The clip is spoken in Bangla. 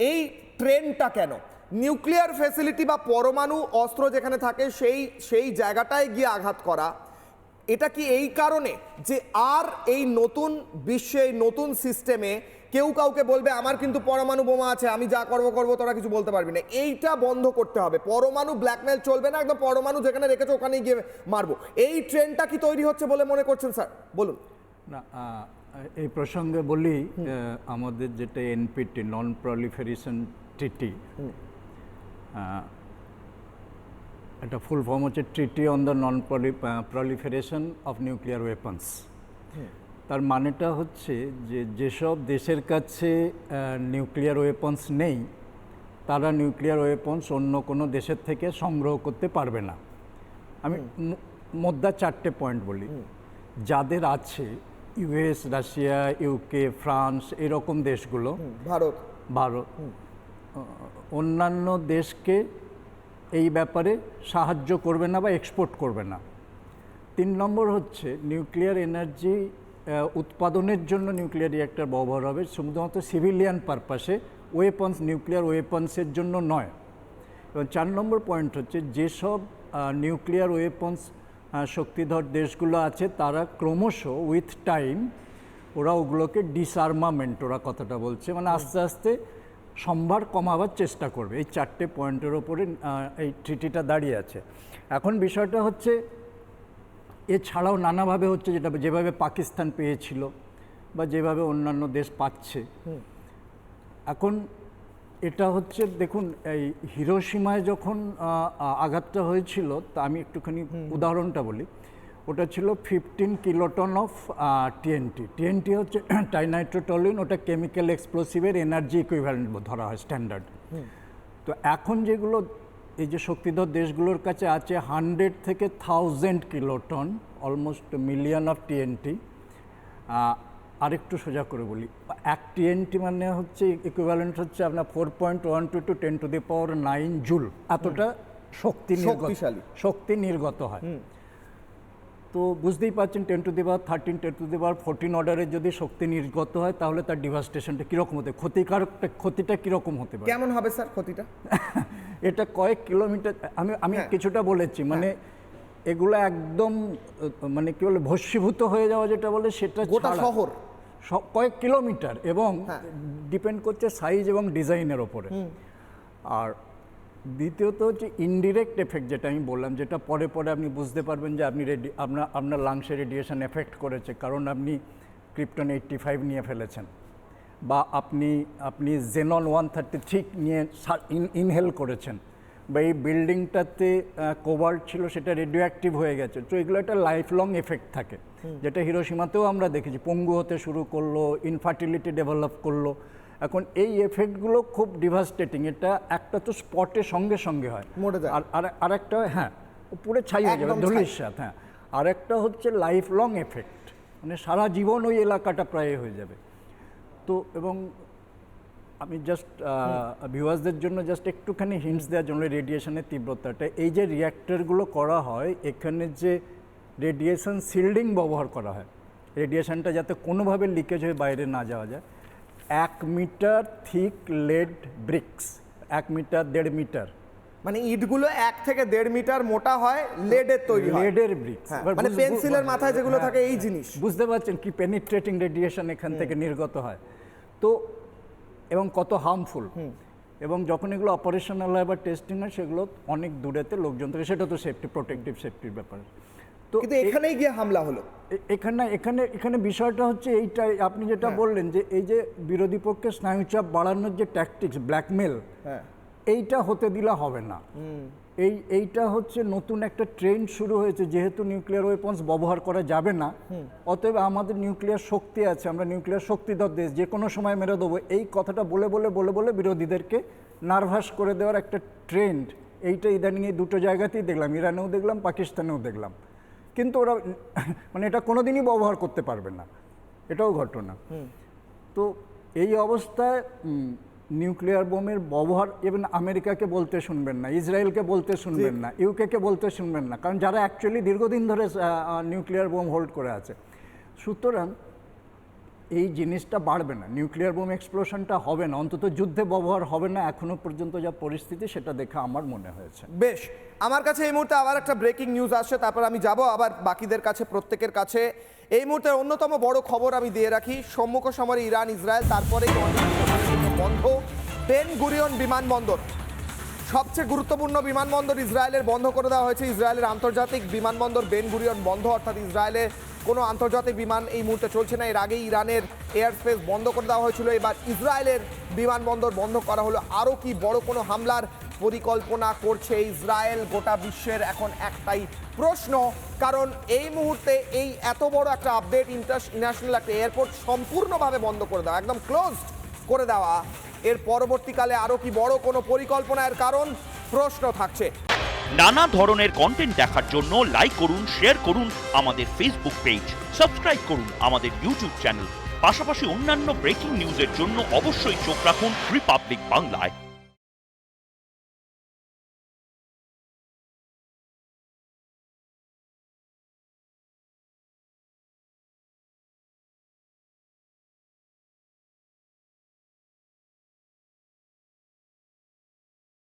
এই ট্রেন্ডটা কেন? নিউক্লিয়ার ফেসিলিটি বা পরমাণু, অস্ত্র যেখানে থাকে, সেই সেই জায়গাটায় গিয়ে আঘাত করা। এটা কি এই কারণে যে আর এই নতুন বিশ্বে নতুন সিস্টেমে কেউ কাউকে বলবে, আমার কিন্তু পরমাণু বোমা আছে, আমি যা করব করব, তোরা কিছু বলতে পারবি না এইটা বন্ধ করতে হবে। পরমাণু ব্ল্যাকমেল চলবে না, একদম পরমাণু যেখানে রেখেছে, ওখানেই গিয়ে মারবো। এই ট্রেনটা কি তৈরি হচ্ছে বলে মনে করছেন, স্যার? বলুন। না এই প্রসঙ্গে বলি আমাদের যেটা এনপিটি নন প্রলিফারেশন ট্রিটি এটা ফুল ফর্ম হচ্ছে treaty on the non proliferation of nuclear weapons তার মানেটা হচ্ছে যে যেসব দেশের কাছে নিউক্লিয়ার ওয়েপন্স নেই তারা নিউক্লিয়ার ওয়েপন্স অন্য কোনো দেশের থেকে সংগ্রহ করতে পারবে না। আমি মোদ্দা চারটে পয়েন্ট বলি। যাদের আছে ইউএস রাশিয়া ইউকে ফ্রান্স এরকম দেশগুলো। ভারত। ভারত। অন্যান্য দেশকে এই ব্যাপারে সাহায্য করবে না বা এক্সপোর্ট করবে না। তিন নম্বর হচ্ছে নিউক্লিয়ার এনার্জি উৎপাদনের জন্য নিউক্লিয়ার রিঅ্যাক্টর ব্যবহার হবে। শুধুমাত্র সিভিলিয়ান পারপাসে ওয়েপন্স নিউক্লিয়ার ওয়েপন্সের জন্য নয়। এবং চার নম্বর পয়েন্ট হচ্ছে যেসব নিউক্লিয়ার ওয়েপন্স শক্তিধর দেশগুলো আছে তারা ক্রমশ উইথ টাইম ওরা ওগুলোকে ডিসআর্মামেন্ট ওরা কথাটা বলছে মানে আস্তে আস্তে সম্ভার কমাবার চেষ্টা করবে। এই চারটে পয়েন্টের ওপরে এই ট্রিটিটা দাঁড়িয়ে আছে। এখন বিষয়টা হচ্ছে এছাড়াও নানাভাবে হচ্ছে যেটা যেভাবে পাকিস্তান পেয়েছিল বা যেভাবে অন্যান্য দেশ পাচ্ছে। এখন এটা হচ্ছে দেখুন এই হিরোসীমায় যখন আঘাতটা হয়েছিল তা আমি একটুখানি উদাহরণটা বলি। ওটা ছিল fifteen kiloton of TNT TNT হচ্ছে টাইনাইট্রোটলিন ওটা কেমিক্যাল এক্সপ্লোসিভের এনার্জি ইকুইভ্যালেন্ট ধরা হয় স্ট্যান্ডার্ড তো এখন যেগুলো এই যে শক্তিধর দেশগুলোর কাছে আছে হান্ড্রেড থেকে thousand kiloton almost million of TNT আরেকটু সোজা করে বলি। এক টিএনটি মানে হচ্ছে ইকুইভ্যালেন্ট হচ্ছে আপনার four point one two two ten to the power nine joule এতটা শক্তি শক্তিশালী। শক্তি নির্গত হয়। তো বুঝতেই পারছেন ten to the power thirteen ten to the power fourteen অর্ডারে যদি শক্তি নির্গত হয় তাহলে তার ডিভাস্টেশনটা কীরকম হতে ক্ষতিকারকটা ক্ষতিটা কীরকম হতে পারে? কেমন হবে স্যার ক্ষতিটা? এটা কয়েক কিলোমিটার আমি আমি হ্যাঁ। কিছুটা বলেছি মানে এগুলো একদম মানে কি বলে ভস্মীভূত হয়ে যাওয়া যেটা বলে সেটা গোটা শহর। কয়েক কিলোমিটার এবং হ্যাঁ। ডিপেন্ড করছে সাইজ এবং ডিজাইনের ওপরে। আর দ্বিতীয়ত হচ্ছে ইনডিরেক্ট এফেক্ট যেটা আমি বললাম যেটা পরে পরে আপনি বুঝতে পারবেন যে আপনি রেডি আপনার আপনার লাংসে রেডিয়েশন এফেক্ট করেছে কারণ আপনি ক্রিপ্টন এইট্টি ফাইভ নিয়ে ফেলেছেন। বা আপনি আপনি জেনন ওয়ান থার্টি থ্রি নিয়ে ইনহেল করেছেন। বা এই বিল্ডিংটাতে কোবাল্ট ছিল সেটা রেডিও অ্যাক্টিভ হয়ে গেছে। তো এগুলো একটা লাইফ লং এফেক্ট থাকে যেটা হিরোসীমাতেও আমরা দেখেছি। পঙ্গু হতে শুরু করল ইনফার্টিলিটি ডেভেলপ করল। এখন এই এফেক্টগুলো খুব ডিভাস্টেটিং এটা একটা তো স্পটে সঙ্গে সঙ্গে হয়। আর আর- আরেকটা হ্যাঁ পুরো ছাই হয়ে যাবে ধুলির সাথে হ্যাঁ। আরেকটা হচ্ছে লাইফ লং এফেক্ট মানে সারা জীবন ওই এলাকাটা প্রায় হয়ে যাবে। তো এবং আমি জাস্ট ভিউয়ার্সদের জন্য জাস্ট একটুখানি হিন্টস দেওয়ার জন্য রেডিয়েশনের তীব্রতাটা। এই যে রিয়াক্টরগুলো করা হয় এখানে যে রেডিয়েশন শিল্ডিং ব্যবহার করা হয় রেডিয়েশনটা যাতে কোনোভাবে লিকেজ হয়ে বাইরে না যাওয়া যায় এক মিটার থিক লেড ব্রিক্স এক মিটার দেড় মিটার মানে ইটগুলো এক থেকে দেড় মিটার মোটা হয় লেডের তৈরি হয়। লেডের ব্রিক্স হ্যাঁ, মানে পেন্সিলের মাথায় যেগুলো থাকে এই জিনিস। বুঝতে পারছেন কি পেনিট্রেটিং রেডিয়েশন এখান থেকে নির্গত হয়। তো এবং কত হার্মফুল এবং যখন এগুলো অপারেশনাল হয় বা টেস্টিং হয় সেগুলো অনেক দূরেতে লোকজন থেকে। সেটা তো সেফটি প্রোটেক্টিভ সেফটির ব্যাপার। তো কিন্তু এখানেই গিয়ে হামলা হলো। এখানে এখানে এখানে বিষয়টা হচ্ছে এইটাই। আপনি যেটা বললেন যে এই যে বিরোধী পক্ষের স্নায়ুচাপ বাড়ানোর যে ট্যাকটিক্স ব্ল্যাকমেল হ্যাঁ। এইটা হতে দিলে হবে না। এই এইটা হচ্ছে নতুন একটা ট্রেন্ড শুরু হয়েছে যেহেতু নিউক্লিয়ার ওয়েপন্স ব্যবহার করা যাবে না অতএব আমাদের নিউক্লিয়ার শক্তি আছে আমরা নিউক্লিয়ার শক্তিধর দেশ যে কোনো সময় মেরে দেবো। এই কথাটা বলে বলে বলে বলে বিরোধীদেরকে নার্ভাস করে দেওয়ার একটা ট্রেন্ড এইটা ইদানিং এই দুটো জায়গাতেই দেখলাম ইরানেও দেখলাম পাকিস্তানেও দেখলাম। কিন্তু ওরা মানে এটা কোনোদিনই ব্যবহার করতে পারবে না। এটাও ঘটনা। তো এই অবস্থায় নিউক্লিয়ার বোমের ব্যবহার ইভেন আমেরিকাকে বলতে শুনবেন না ইসরায়েলকে বলতে শুনবেন না ইউকেকে বলতে শুনবেন না কারণ যারা অ্যাকচুয়ালি দীর্ঘদিন ধরে নিউক্লিয়ার বোম হোল্ড করে আছে। সুতরাং এই জিনিসটা বাড়বে না নিউক্লিয়ার বোম এক্সপ্লোশনটা হবে না অন্তত যুদ্ধে ব্যবহার হবে না এখনও পর্যন্ত যা পরিস্থিতি সেটা দেখে আমার মনে হয়েছে। বেশ আমার কাছে এই মুহূর্তে আবার একটা ব্রেকিং নিউজ আসছে তারপর আমি যাব আবার বাকিদের কাছে প্রত্যেকের কাছে। এই মুহূর্তে অন্যতম বড় খবর আমি দিয়ে রাখি সম্মুখ সমরে ইরান ইসরায়েল জন্য বন্ধ বেন গুরিয়ন বিমানবন্দর। সবচেয়ে গুরুত্বপূর্ণ বিমানবন্দর ইসরায়েলের বন্ধ করে দেওয়া হয়েছে। ইসরায়েলের আন্তর্জাতিক বিমানবন্দর বেন গুরিয়ন বন্ধ, অর্থাৎ ইসরায়েলে কোনো আন্তর্জাতিক বিমান এই মুহূর্তে চলছে না। এর আগেই ইরানের এয়ার স্পেস বন্ধ করে দেওয়া হয়েছিল। এবার ইসরায়েলের বিমানবন্দর বন্ধ করা হলো। আরও কি বড় কোনো হামলার পরিকল্পনা করছে ইসরায়েল? গোটা বিশ্বের এখন একটাই প্রশ্ন। কারণ এই মুহূর্তে এই এত বড় একটা আপডেট ইন্টারন্যাশনাল একটা এয়ারপোর্ট সম্পূর্ণভাবে বন্ধ করে দেওয়া, একদম ক্লোজড করে দেওয়া। এর পরবর্তীকালে আরও কি বড় কোনো পরিকল্পনার কারণ? প্রশ্ন থাকছে। নানা ধরনের কন্টেন্ট দেখার জন্য লাইক করুন শেয়ার করুন আমাদের ফেসবুক পেজ সাবস্ক্রাইব করুন আমাদের ইউটিউব চ্যানেল পাশাপাশি অন্যান্য ব্রেকিং নিউজের জন্য অবশ্যই চোখ রাখুন রিপাবলিক বাংলায়